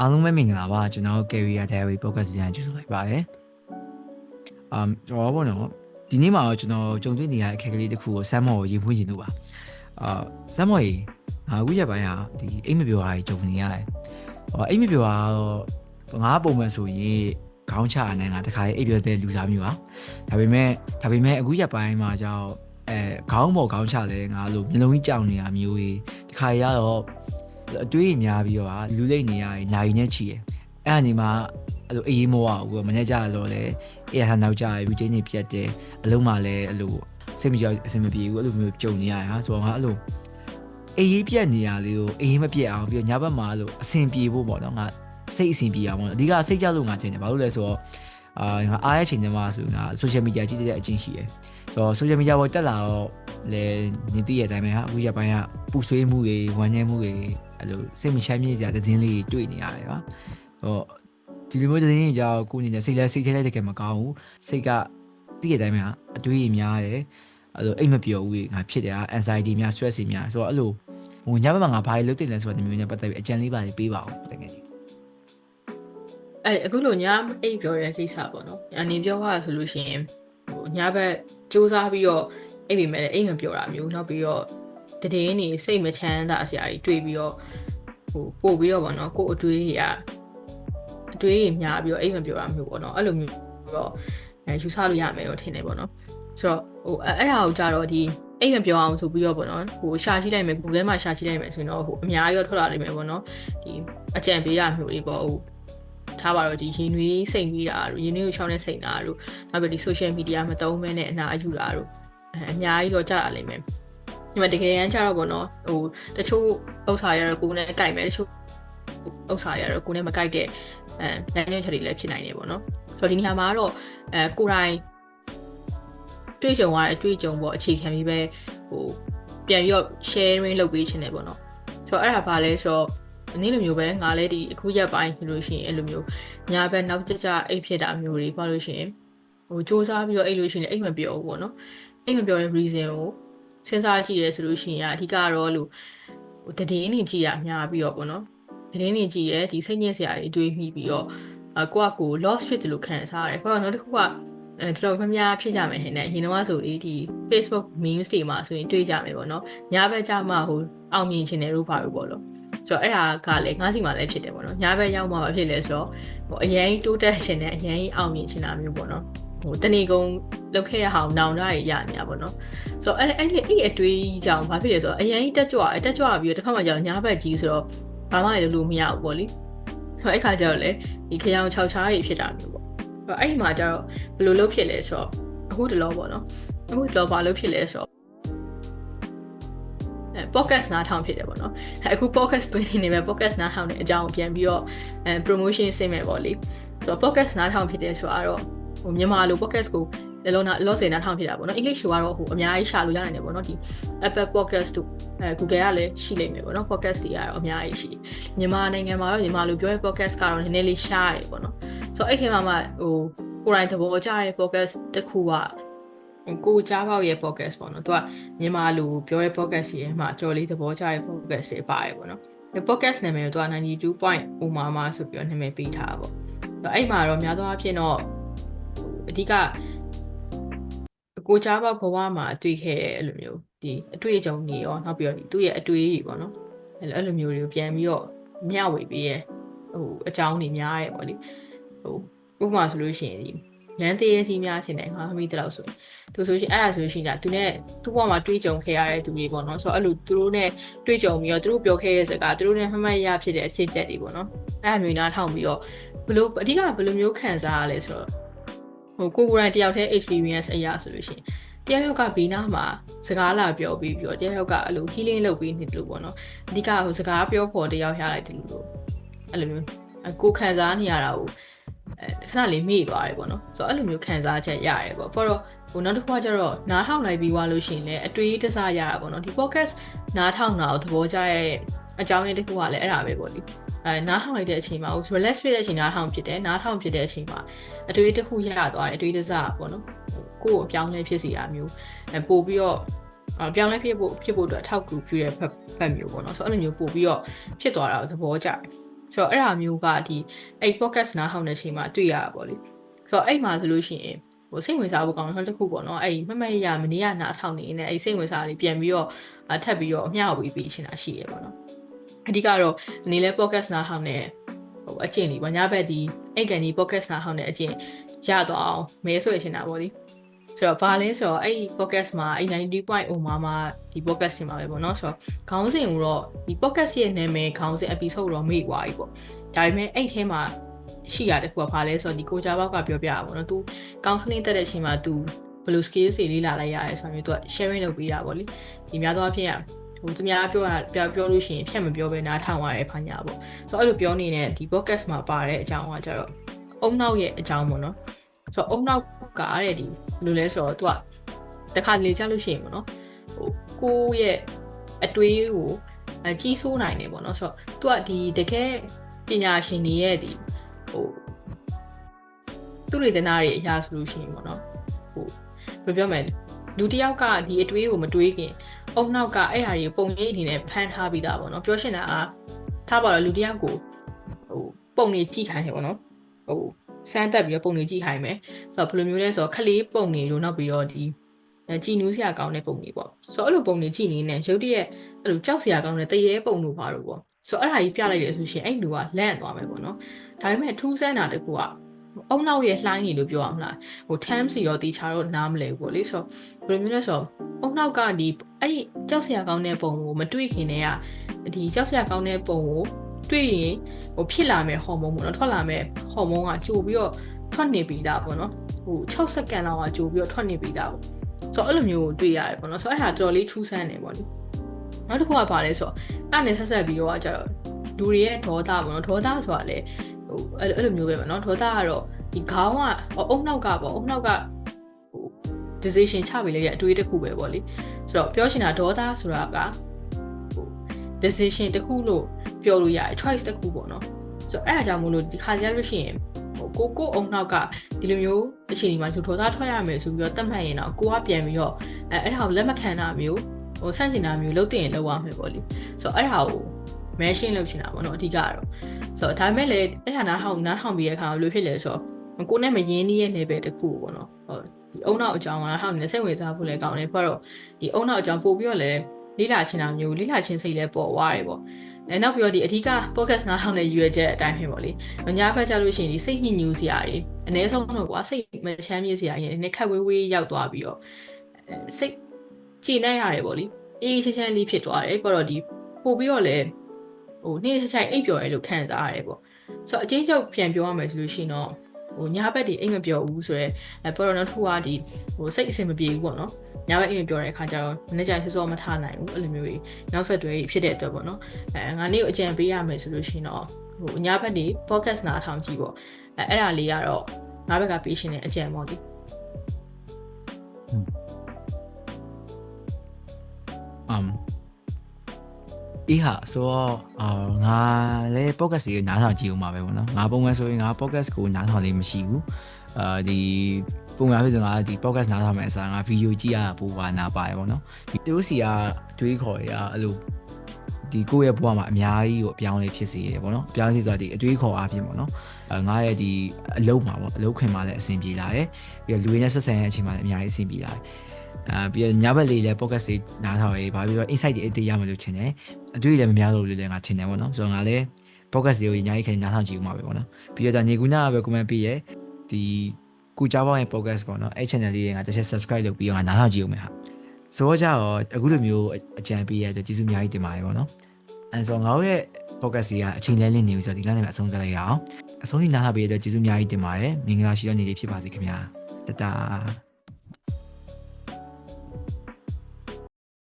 အားလုံးပဲမင်္ဂလာပါကျွန်တော် Career Diary Podcast ပြန်ကြိုဆိုလိုက်ပါတယ်။အမ်ကျွန်တော်ဘောနော်ဒီနေ့မှာတော့ကျွန်တော်ကြုံတွေ့နေရတဲ့အခက်အခဲလေးတစ်ခုကိုဆမ်မော်ကိုရင်ဖွင့်ချင်လို့ပါ။အာဆမ်မော်ကြီးငါအခုရက်ပိုင်းဟာဒီအိမ်မပြောတာကြီးကြုံနေရတယ်။ဟောအိမ်မပြောတာတော့ငါပုံမှန်ဆိုရင်ခေါင်းချအနေငါတခါအိပ်ပြောတဲ့လူစားမျိုးပါ။ဒါပေမဲ့ဒါပေမဲ့အခုရက်ပိုင်းမှာကျတော့အဲခေါင်းပေါ်ခေါင်းချလဲငါလို့မျိုးလုံးကြီးကြောင်နေတာမျိုးကြီးတခါရတော့ အတွေးကြီးများပြီးတော့လူလိမ့်နေရရင်နိုင်နေချီရယ်အဲ့အနေမှာအဲ့လိုအေးမောอ่ะဟိုမနေ့ကျတော့လေအဲ့ဟာနောက်ကျရပြီးချင်းနေပြတ်တယ်အလုံးမှလည်းအဲ့လိုစိတ်မကြောက်အဆင်မပြေဘူးအဲ့လိုမျိုးကြုံနေရဟာဆိုတော့ငါအဲ့လိုအေးပြတ်နေရလေးကိုအေးမပြတ်အောင်ပြီးတော့ညဘက်မှာအဲ့လိုအဆင်ပြေဖို့ပေါ့နော်ငါစိတ်အဆင်ပြေအောင်ပေါ့အဓိကစိတ်ကြလို့ငါချင်းတယ်ဘာလို့လဲဆိုတော့အာငါအားရချိန်တည်းမှာဆိုငါ social media ကြည့်တဲ့အချင်းရှိရယ်ဆိုတော့ social media ပေါ်တက်လာတော့လေနေတည့်ရဲ့အတိုင်းပဲဟာအခုရပိုင်းကပူဆွေးမှုတွေဝမ်းနည်းမှုတွေ အဲ့လိုစိတ်မချမ်းမြေ့စရာသတင်းလေးတွေတွေ့နေရတယ်ပါဟောဒီလိုမျိုးသတင်းတွေကြောင့်ကိုအနေနဲ့စိတ်လဲစိတ်ထဲလိုက်တကယ်မကောင်းဘူးစိတ်ကတည့်ရဲ့အတိုင်းပဲဟာအတွေးကြီးများတယ်အဲ့လိုအိတ်မပျော်ဘူးငါဖြစ်တယ်ဟာ anxiety များ stress တွေများဆိုတော့အဲ့လိုဟိုညဘက်မှာငါဘာတွေလုပ်တင်လဲဆိုတော့ဒီမျိုးနဲ့ပတ်သက်ပြီးအကြံလေးပါလေးပေးပါဦးတကယ်ကြီးအဲအခုလိုညအိပ်ပြောတဲ့ကိစ္စပေါ့နော်အနေပြောရဆိုလို့ရှိရင်ဟိုညဘက်စူးစမ်းပြီးတော့အိပ်ပြီးမဲ့အိမ်မပြောတာမျိုးနောက်ပြီးတော့ တည်င်းနေစိတ်မချမ်းသာစရာတွေတွေ့ပြီးတော့ဟိုပို့ပြီးတော့ပေါ့နော်ကို့အတွေးတွေကအတွေးတွေများပြီးတော့အိမ်မပြောတာမျိုးပေါ့နော်အဲ့လိုမျိုးတော့အဲယူဆလို့ရမယ်တော့ထင်တယ်ပေါ့နော်ဆိုတော့ဟိုအဲ့ဒါကိုကြတော့ဒီအိမ်မပြောအောင်ဆိုပြီးတော့ပေါ့နော်ဟိုရှာကြည့်လိုက်မယ် Google မှာရှာကြည့်လိုက်မယ်ဆိုရင်တော့ဟိုအများကြီးတော့ထွက်လာလိမ့်မယ်ပေါ့နော်ဒီအကြံပေးတာမျိုးတွေပေါ့ဟိုထားပါတော့ဒီရင်နွေးစိတ်ပြီးတာတို့ရင်နွေးကိုချောင်းနဲ့စိတ်တာတို့နောက်ပြီးဒီ social media မသုံးမဲနဲ့အနာအယူတာတို့အဲအများကြီးတော့ကြာလာလိမ့်မယ် ဒီမှာတကယ်တမ်းကျတော့ပေါ့နော်ဟိုတချို့ဥစ္စာရတော့ကိုယ်နဲ့ကြိုက်မယ်တချို့ဥစ္စာရတော့ကိုယ်နဲ့မကြိုက်တဲ့အဲလမ်းညွှန်ချက်တွေလည်းဖြစ်နိုင်တယ်ပေါ့နော်ဆိုတော့ဒီနေရာမှာတော့အဲကိုယ်တိုင်တွေ့ကြုံရတဲ့အတွေ့အကြုံပေါ့အခြေခံပြီးပဲဟိုပြန်ပြီးတော့ sharing လုပ်ပေးခြင်းတယ်ပေါ့နော်ဆိုတော့အဲ့ဒါဘာလဲဆိုတော့အနည်းလိုမျိုးပဲငါလည်းဒီအခုရက်ပိုင်းဆိုလို့ရှိရင်အဲ့လိုမျိုးညာဘက်နောက်ကျကျအိတ်ဖြစ်တာမျိုးတွေပေါ့လို့ရှိရင်ဟိုစူးစမ်းပြီးတော့အိတ်လို့ရှိရင်အိတ်မပြောဘူးပေါ့နော်အိတ်မပြောတဲ့ reason ကို စဉ်းစားကြည့်ရဲဆိုလို့ရှိရင်အဓိကတော့လို့ဟိုတည်င်းနေကြည့်ရများပြီးတော့ပေါ့နော်တည်င်းနေကြည့်ရဲဒီစိတ်ညစ်စရာတွေတွေးမိပြီးတော့အကိုကကို lost ဖြစ်တယ်လို့ခံစားရတယ်ဘာလို့နောက်တစ်ခုကအဲတော်တော်များများဖြစ်ကြမယ်ဟင်နဲ့ရင်တော့ဆိုလေဒီ Facebook memes တွေမှာဆိုရင်တွေ့ကြမယ်ပေါ့နော်ညာဘက်ကြမှာဟိုအောင်မြင်ခြင်းတွေလို့ပါလို့ပေါ့လို့ဆိုတော့အဲ့ဒါကလည်းငါးစီမှာလည်းဖြစ်တယ်ပေါ့နော်ညာဘက်ရောက်မှမဖြစ်လဲဆိုတော့ဟိုအရင်တိုးတက်ခြင်းနဲ့အရင်အောင်မြင်ခြင်းတာမျိုးပေါ့နော် ဟိုတဏီကုံလောက်ခဲ့တဲ့ဟာကိုနောင်တရရနေတာပေါ့နော်ဆိုတော့အဲ့အဲ့ဒီအဲ့အတွေးကြောင့်ဘာဖြစ်လဲဆိုတော့အရင်တက်ကြွတက်ကြွပြီးတော့တစ်ခါမှကြောင်ညာဘက်ကြီးဆိုတော့ဘာမှလည်းလုပ်လို့မရဘူးပေါ့လေဆိုတော့အဲ့ခါကျတော့လေဒီခရောင်6ချားတွေဖြစ်တာမျိုးပေါ့အဲ့ဒီမှာကျတော့ဘယ်လိုလုပ်ဖြစ်လဲဆိုတော့အခုတလောပေါ့နော်အခုတလောဘာလုပ်ဖြစ်လဲဆိုတော့အဲ podcast နားထောင်ဖြစ်တယ်ပေါ့နော်အခု podcast တွင်းနေပဲ podcast နားထောင်တဲ့အကြောင်းပြန်ပြီးတော့အဲ promotion ဆင်းမယ်ပေါ့လေဆိုတော့ podcast နားထောင်ဖြစ်တယ်ဆိုတော့ ဟိုမြန်မာလို podcast ကိုလည်းလုံးနာလော့စင်နားထောင်ဖြစ်တာပေါ့နော် English ဆိုတော့ဟိုအများကြီးရှာလို့ရနိုင်တယ်ပေါ့နော်ဒီ Apple podcast တို့အဲ Google ကလည်းရှိလိမ့်မယ်ပေါ့နော် podcast တွေကတော့အများကြီးရှိတယ်မြန်မာနိုင်ငံမှာတော့မြန်မာလိုပြောတဲ့ podcast ကတော့နည်းနည်းလေးရှားတယ်ပေါ့နော်ဆိုတော့အဲ့ဒီမှာမှဟိုကိုယ်တိုင်သဘောကျတဲ့ podcast တစ်ခုကကိုကြားပေါက်ရဲ့ podcast ပေါ့နော်သူကမြန်မာလိုပြောတဲ့ podcast တွေမှာတော်လေးသဘောကျတဲ့ podcast တွေပါတယ်ပေါ့နော်ဒီ podcast နာမည်ကိုသူက92.0 Omama ဆိုပြီးတော့နာမည်ပေးထားတာပေါ့အဲ့အဲ့မှာတော့များသောအားဖြင့်တော့ အဓိကကိုကြားပေါက်ဘဝမှာတွေ့ခဲ့တဲ့အဲ့လိုမျိုးဒီအတွေ့အကြုံတွေရောနောက်ပြီးတော့သူ့ရဲ့အတွေ့အကြုံပေါ့နော်အဲ့လိုမျိုးတွေကိုပြန်ပြီးတော့မျှဝေပေးရဲ့ဟိုအကြောင်းတွေများရဲပေါ့လေဟိုဥပမာဆိုလို့ရှိရင်ဒီလမ်းသေးရစီများရှင်တယ်ငါမမိတလောက်ဆိုရင်သူဆိုရှင်အဲ့ဒါဆိုရှင်ဒါသူနဲ့သူ့ဘဝမှာတွေးကြုံခဲ့ရတဲ့သူတွေပေါ့နော်ဆိုတော့အဲ့လိုသူတို့နဲ့တွေးကြုံပြီးတော့သူတို့ပြောခဲ့တဲ့စကားသူတို့နဲ့မှတ်မှတ်ရဖြစ်တဲ့အဖြစ်အပျက်တွေပေါ့နော်အဲ့ဒါမျိုးနားထောင်ပြီးတော့ဘလို့အဓိကဘယ်လိုမျိုးခံစားရလဲဆိုတော့ ဟိုကိုကိုရိုင်းတယောက်တည်း experience အရာဆိုလို့ရှိရင်တယောက်ယောက်ကဘေးနားမှာစကားလာပြောပြီးပြီးတော့တယောက်ယောက်ကအဲ့လို healing လုပ်ပြီးနေတယ်လို့ပေါ့နော်အဓိကဟိုစကားပြောဖို့တယောက်ရလိုက်တယ်လို့အဲ့လိုမျိုးကိုခံစားနေရတာကိုအဲခဏလေးမေ့သွားတယ်ပေါ့နော်ဆိုတော့အဲ့လိုမျိုးခံစားချက်ရတယ်ပေါ့ပေါ့တော့ဟိုနောက်တစ်ခုကကျတော့နားထောင်လိုက်ပြီးွားလို့ရှိရင်လည်းအတွေးတစားရတာပေါ့နော်ဒီ podcast နားထောင်တာကိုသဘောကျတဲ့အကြောင်းရင်းတစ်ခုကလည်းအဲ့ဒါပဲပေါ့လေ အဲနားထောင်လိုက်တဲ့အချိန်မှာ relax ဖြစ်တဲ့အချိန်နားထောင်ဖြစ်တယ်နားထောင်ဖြစ်တဲ့အချိန်မှာအတွေးတစ်ခုရသွားတယ်အတွေးတစားပေါ့နော်ကိုယ်ကိုအပြောင်းလဲဖြစ်စီတာမျိုးအဲပို့ပြီးတော့အပြောင်းလဲဖြစ်ဖို့ဖြစ်ဖို့အတွက်အထောက်အကူပြုတဲ့ဖက်ဖက်မျိုးပေါ့နော်ဆိုတော့အဲ့လိုမျိုးပို့ပြီးတော့ဖြစ်သွားတာကိုသဘောကျတယ်ဆိုတော့အဲ့ဒါမျိုးကဒီအဲ့ podcast နားထောင်တဲ့အချိန်မှာတွေ့ရတာပေါ့လေဆိုတော့အဲ့မှာဆိုလို့ရှိရင်ဟိုစိတ်ဝင်စားဖို့ကောင်းတဲ့တစ်ခုပေါ့နော်အဲ့မမရမနေရနားထောင်နေနေအဲ့စိတ်ဝင်စားလေးပြန်ပြီးတော့ထပ်ပြီးတော့အမျှဝေပေးချင်တာရှိရပေါ့နော် အဓိကတော့အနေလဲ podcast နားထောင်နေဟိုအကျင့်လေးပေါ့ညဘက်ဒီအဲ့ကန်ဒီ podcast နားထောင်နေအကျင့်ရတော့အောင်မဲဆွဲချင်တာပေါ့လေဆိုတော့ဘာလဲဆိုတော့အဲ့ဒီ podcast မှာအဲ့90.0မှာမှာဒီ podcast တင်ပါပဲပေါ့နော်ဆိုတော့ခေါင်းစဉ်ကိုတော့ဒီ podcast ရဲ့နာမည်ခေါင်းစဉ် episode တော့မေ့သွားပြီပေါ့ဒါပေမဲ့အဲ့ထဲမှာရှိရတဲ့ခုကဘာလဲဆိုတော့ဒီကိုကြဘောက်ကပြောပြတာပေါ့နော် तू counseling တက်တဲ့အချိန်မှာ तू ဘယ်လို skills တွေလေ့လာလိုက်ရရဲဆိုတော့ तू sharing လုပ်ပေးတာပေါ့လေဒီများသောအားဖြင့်ဟို သူများပြောတာပြောပြောလို့ရှိရင်ဖြတ်မပြောဘဲနားထောင်ရတဲ့ဖာညာပေါ့ဆိုတော့အဲ့လိုပြောနေတဲ့ဒီ podcast မှာပါတဲ့အကြောင်းကကျတော့အုံနောက်ရဲ့အကြောင်းပေါ့နော်ဆိုတော့အုံနောက်ကတဲ့ဒီဘယ်လိုလဲဆိုတော့ तू ကတခါလေကြားလို့ရှိရင်ပေါ့နော်ဟိုကိုရဲ့အတွေးကိုအကြီးဆိုးနိုင်တယ်ပေါ့နော်ဆိုတော့ तू ကဒီတကယ်ပညာရှင်တွေရဲ့ဒီဟိုသူတွေတနာတွေအရာဆိုလို့ရှိရင်ပေါ့နော်ဟိုဘယ်ပြောမလဲ လူတယောက်ကဒီအတွေးကိုမတွေးခင်အုံနောက်ကအဲ့ဟာကြီးပုံရိပ်အနေနဲ့ဖန်ထားပြီးသားပေါ့နော်ပြောရှင်တာကထားပါတော့လူတယောက်ကိုဟိုပုံနေကြည့်ခိုင်းတယ်ပေါ့နော်ဟိုစမ်းတက်ပြီးတော့ပုံနေကြည့်ခိုင်းမယ်ဆိုတော့ဘယ်လိုမျိုးလဲဆိုတော့ခလေးပုံနေလို့နောက်ပြီးတော့ဒီကြည်နူးစရာကောင်းတဲ့ပုံတွေပေါ့ဆိုတော့အဲ့လိုပုံတွေကြည့်နေနေရုပ်တရက်အဲ့လိုကြောက်စရာကောင်းတဲ့တရေပုံတို့ပါတော့ပေါ့ဆိုတော့အဲ့ဒါကြီးပြလိုက်တယ်ဆိုရှင်အဲ့လူကလန့်သွားမယ်ပေါ့နော်ဒါပေမဲ့ထူးဆန်းတာတကူက အုံနောက်ရဲ့လှိုင်းနေလို့ပြောအောင်လားဟို term စီတော့တီချာတော့နားမလဲဘူးပေါ့လေဆိုတော့ဘယ်လိုမျိုးလဲဆိုတော့အုံနောက်ကဒီအဲ့ဒီကြောက်စရာကောင်းတဲ့ပုံကိုမတွေ့ခင်တည်းကဒီကြောက်စရာကောင်းတဲ့ပုံကိုတွေ့ရင်ဟိုဖြစ်လာမဲ့ဟော်မုန်းပေါ့နော်ထွက်လာမဲ့ဟော်မုန်းကကြိုပြီးတော့ထွက်နေပြီးသားပေါ့နော်ဟို6စက္ကန့်လောက်ကကြိုပြီးတော့ထွက်နေပြီးသားပေါ့ဆိုတော့အဲ့လိုမျိုးတွေ့ရတယ်ပေါ့နော်ဆိုတော့အဲ့ဒါတော်တော်လေးထူးဆန်းတယ်ပေါ့လေနောက်တစ်ခုကဘာလဲဆိုတော့အဲ့နဲ့ဆက်ဆက်ပြီးတော့ကျတော့လူတွေရဲ့ဒေါသပေါ့နော်ဒေါသဆိုတာလေ ဟိုအဲ့လိုမျိုးပဲပေါ့နော်ဒေါသကတော့ဒီခေါင်းကအုံနောက်ကပေါ့အုံနောက်ကဟို decision ချပေးလိုက်တဲ့အတွေးတစ်ခုပဲပေါ့လေဆိုတော့ပြောချင်တာဒေါသဆိုတာကဟို decision တစ်ခုလို့ပြောလို့ရတယ် choice တစ်ခုပေါ့နော်ဆိုတော့အဲ့အကြောင်းမို့လို့ဒီခါကြလို့ရှိရင်ဟိုကိုကိုအုံနောက်ကဒီလိုမျိုးအခြေအနေမှာဒေါသထွက်ရမယ်ဆိုပြီးတော့တတ်မှတ်ရင်တော့ကိုကပြန်ပြီးတော့အဲအဲ့ဒါကိုလက်မခံတာမျိုးဟိုဆန့်ကျင်တာမျိုးလုပ်တင်ရင်လုပ်ရမယ်ပေါ့လေဆိုတော့အဲ့ဒါကို machine လုပ်ချင်တာပေါ့နော်အဓိကတော့ဆိုတော့ဒါပေမဲ့လည်းအဲ့ဒါနားထောင်နားထောင်ပြီးတဲ့အခါဘယ်လိုဖြစ်လဲဆိုတော့ကိုနဲ့မရင်းနှီးရဲ့ level တစ်ခုပေါ့နော်ဟိုဒီအုံနောက်အကြောင်းကနားထောင်နေစိတ်ဝင်စားဖို့လည်းကောင်းတယ်ဘာလို့ဒီအုံနောက်အကြောင်းပို့ပြီးတော့လည်းလေးလာချင်တာမျိုးလေးလာချင်စိတ်လည်းပေါ်သွားတယ်ပေါ့အဲနောက်ပြီးတော့ဒီအဓိက podcast နားထောင်တဲ့ရွယ်ချက်အတိုင်းဖြစ်ပေါ့လေ။ညာဘက်ကြလို့ရှိရင်ဒီစိတ်ညစ်ညူးစရာတွေအ ਨੇ ဆုံးတော့ကွာစိတ်မချမ်းမြေ့စရာတွေနည်းခက်ဝေးဝေးရောက်သွားပြီးတော့စိတ်ကြည်နေရတယ်ပေါ့လေ။အေးချမ်းချမ်းလေးဖြစ်သွားတယ်။ပြီးတော့ဒီပို့ပြီးတော့လည်း ဟိုနေ့တစ်ချိုင်အိပ်ပျော်ရဲလို့ခံစားရတယ်ပေါ့ဆိုတော့အချင်းချုပ်ပြန်ပြောရမယ်ဆိုလို့ရှိရင်တော့ဟိုညာဘက်ဒီအိမ်မပျော်ဘူးဆိုတော့အဲပေါ်တော့နောက်တစ်ခုကဒီဟိုစိတ်အဆင်မပြေဘူးပေါ့နော်ညာဘက်အိမ်မပျော်တဲ့အခါကျတော့မနေ့ကျစောစောမထားနိုင်ဘူးအဲ့လိုမျိုးကြီးနောက်ဆက်တွဲဖြစ်တဲ့အတွက်ပေါ့နော်အဲငါနေ့ကိုအကြံပေးရမယ်ဆိုလို့ရှိရင်တော့ဟိုညာဘက်ဒီ podcast နားထောင်ကြည့်ပေါ့အဲအဲ့ဒါလေးကတော့ငါဘက်ကပေးရှင်တဲ့အကြံပေါ့ဒီ အေးဟာဆိုတော့အာငါလည်း podcast ကိုနားထောင်ကြည့်ဦးမှာပဲပေါ့နော်ငါပုံမှန်ဆိုရင်ငါ podcast ကိုနားထောင်လေးမရှိဘူးအာဒီပုံမှန်ဖြစ်စငါဒီ podcast နားထောင်မယ်အစားငါဗီဒီယိုကြည့်ရတာပိုပါနာပါတယ်ပေါ့နော်ဒီသူတို့စီကတွေးခေါ်ရအဲ့လို ဒီကိုယ့်ရဲ့ဘဝမှာအများကြီးကိုအပြောင်းလဲဖြစ်စေရပေါ့နော်အပြောင်းလဲဆိုတာဒီအတွေးခေါ်အားဖြင့်ပေါ့နော်အဲငါရဲ့ဒီအလုပ်မှာပေါ့အလုပ်ခွင်မှာလည်းအဆင်ပြေလာတယ်ပြီးတော့လူတွေနဲ့ဆက်ဆံရဲ့အချိန်မှာလည်းအများကြီးအဆင်ပြေလာတယ်အာပြီးတော့ညဘက်လေးလည်း podcast တွေနားထောင်ရေးဘာပြီးတော့ insight တွေအသေးရမလို့ချင်တယ်အတွေ့အလည်းမများလို့လည်းငါထင်တယ်ပေါ့နော်ဆိုတော့ငါလည်း podcast တွေကိုညကြီးခင်နားထောင်ကြည့်ဦးမှာပဲပေါ့နော်ပြီးတော့じゃညကူနာပဲ comment ပေးရဲဒီကူကြောင်းပေါင်းရဲ့ podcast ပေါ့နော်အဲ့ channel လေးတွေငါတစ်ချက် subscribe လုပ်ပြီးတော့ငါနားထောင်ကြည့်ဦးမယ်ဟာ ဆိုတော့ကြတော့အခုလိုမျိုးအကြံပေးရတဲ့ကျေးဇူးအများကြီးတင်ပါတယ်ပေါ့နော်အဲဆိုငါတို့ရဲ့ podcast ကြီးကအချိန်လဲလင်းနေပြီဆိုတော့ဒီလမ်းနဲ့အဆုံးသတ်လိုက်ရအောင်အဆုံးထိနားထောင်ပေးရတဲ့ကျေးဇူးအများကြီးတင်ပါတယ်မင်္ဂလာရှိတဲ့နေ့လေးဖြစ်ပါစေခင်ဗျာတတာ